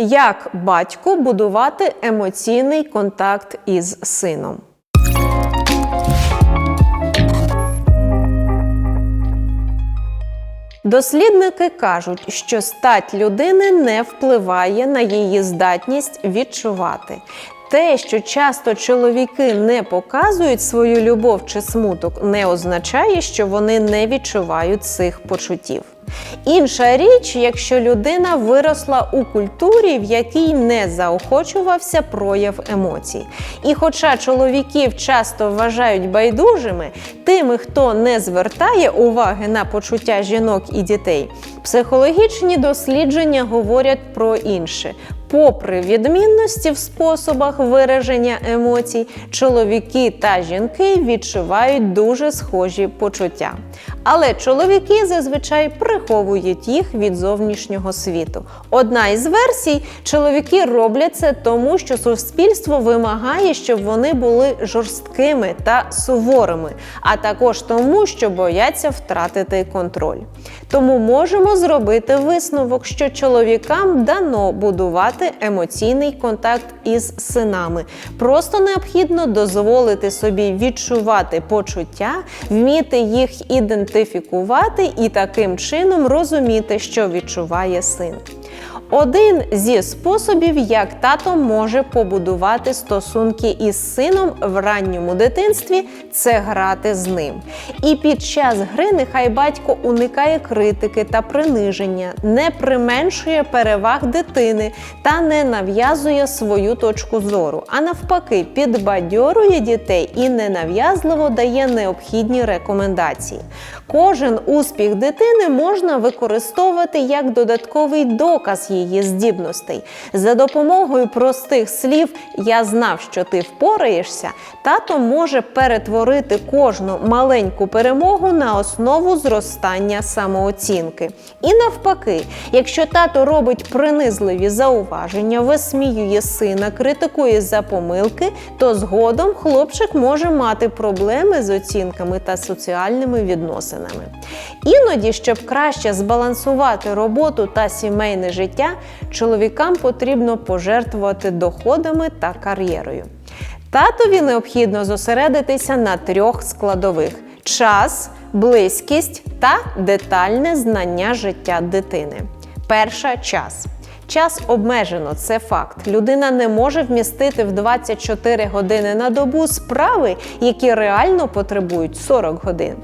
Як батьку будувати емоційний контакт із сином? Дослідники кажуть, що стать людини не впливає на її здатність відчувати. Те, що часто чоловіки не показують свою любов чи смуток, не означає, що вони не відчувають цих почуттів. Інша річ, якщо людина виросла у культурі, в якій не заохочувався прояв емоцій. І хоча чоловіків часто вважають байдужими, тими, хто не звертає уваги на почуття жінок і дітей, психологічні дослідження говорять про інше. Попри відмінності в способах вираження емоцій, чоловіки та жінки відчувають дуже схожі почуття. Але чоловіки зазвичай приховують їх від зовнішнього світу. Одна із версій чоловіки роблять це тому, що суспільство вимагає, щоб вони були жорсткими та суворими, а також тому, що бояться втратити контроль. Тому можемо зробити висновок, що чоловікам дано будувати емоційний контакт із синами. Просто необхідно дозволити собі відчувати почуття, вміти їх ідентифікувати і таким чином розуміти, що відчуває син. Один зі способів, як тато може побудувати стосунки із сином в ранньому дитинстві, це грати з ним. І під час гри нехай батько уникає критики та приниження, не применшує переваг дитини та не нав'язує свою точку зору, а навпаки, підбадьорює дітей і ненав'язливо дає необхідні рекомендації. Кожен успіх дитини можна використовувати як додатковий доказ її здібностей. За допомогою простих слів Я знав, що ти впораєшся, тато може перетворити кожну маленьку перемогу на основу зростання самооцінки. І навпаки, якщо тато робить принизливі зауваження, висміює сина, критикує за помилки, то згодом хлопчик може мати проблеми з оцінками та соціальними відносинами. Іноді, щоб краще збалансувати роботу та сімейне життя, чоловікам потрібно пожертвувати доходами та кар'єрою. Татові необхідно зосередитися на трьох складових: час, близькість та детальне знання життя дитини. Перша час. Час обмежено, це факт. Людина не може вмістити в 24 години на добу справи, які реально потребують 40 годин.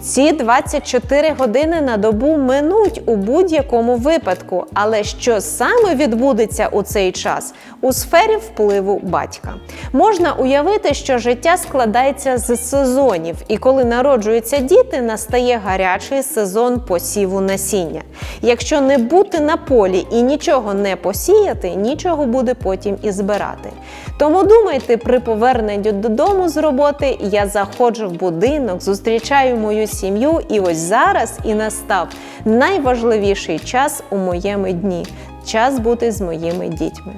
Ці 24 години на добу минуть у будь-якому випадку. Але що саме відбудеться у цей час у сфері впливу батька? Можна уявити, що життя складається з сезонів, і коли народжуються діти, настає гарячий сезон посіву насіння. Якщо не бути на полі і нічого не посіяти, нічого буде потім і збирати. Тому думайте, при поверненні додому з роботи я заходжу в будинок, зустрічаю мою сім'ю, і ось зараз і настав найважливіший час у моєму дні час бути з моїми дітьми.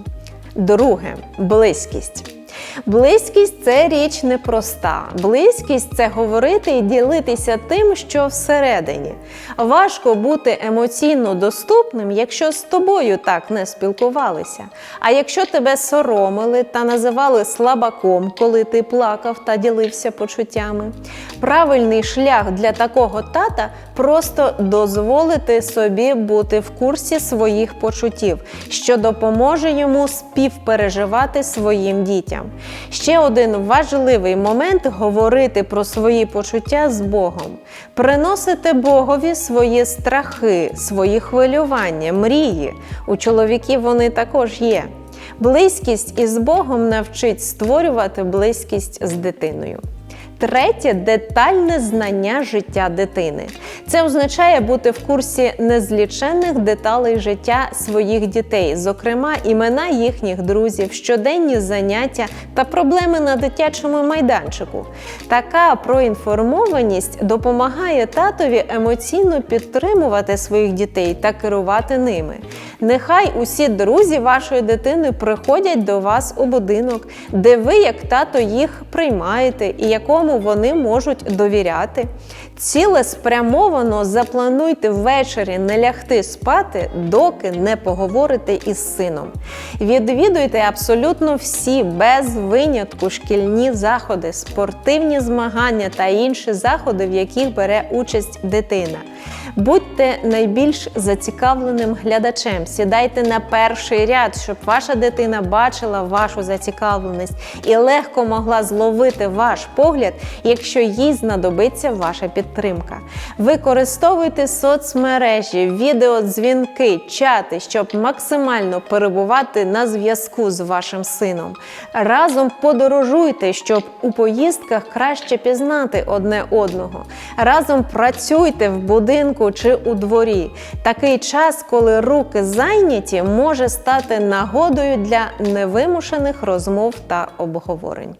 Друге близькість. Близькість це річ непроста. Близькість це говорити і ділитися тим, що всередині. Важко бути емоційно доступним, якщо з тобою так не спілкувалися. А якщо тебе соромили та називали слабаком, коли ти плакав та ділився почуттями. Правильний шлях для такого тата просто дозволити собі бути в курсі своїх почуттів, що допоможе йому співпереживати своїм дітям. Ще один важливий момент говорити про свої почуття з Богом, приносити Богові свої страхи, свої хвилювання, мрії. У чоловіків вони також є. Близькість із Богом навчить створювати близькість з дитиною. Третє детальне знання життя дитини. Це означає бути в курсі незліченних деталей життя своїх дітей, зокрема імена їхніх друзів, щоденні заняття та проблеми на дитячому майданчику. Така проінформованість допомагає татові емоційно підтримувати своїх дітей та керувати ними. Нехай усі друзі вашої дитини приходять до вас у будинок, де ви, як тато, їх приймаєте і якому кому вони можуть довіряти. Цілеспрямовано заплануйте ввечері не лягти спати, доки не поговорите із сином. Відвідуйте абсолютно всі без винятку шкільні заходи, спортивні змагання та інші заходи, в яких бере участь дитина. Будьте найбільш зацікавленим глядачем, сідайте на перший ряд, щоб ваша дитина бачила вашу зацікавленість і легко могла зловити ваш погляд, якщо їй знадобиться ваша підтримка. Використовуйте соцмережі, відеодзвінки, чати, щоб максимально перебувати на зв'язку з вашим сином. Разом подорожуйте, щоб у поїздках краще пізнати одне одного. Разом працюйте в будинку чи у дворі. Такий час, коли руки зайняті, може стати нагодою для невимушених розмов та обговорень.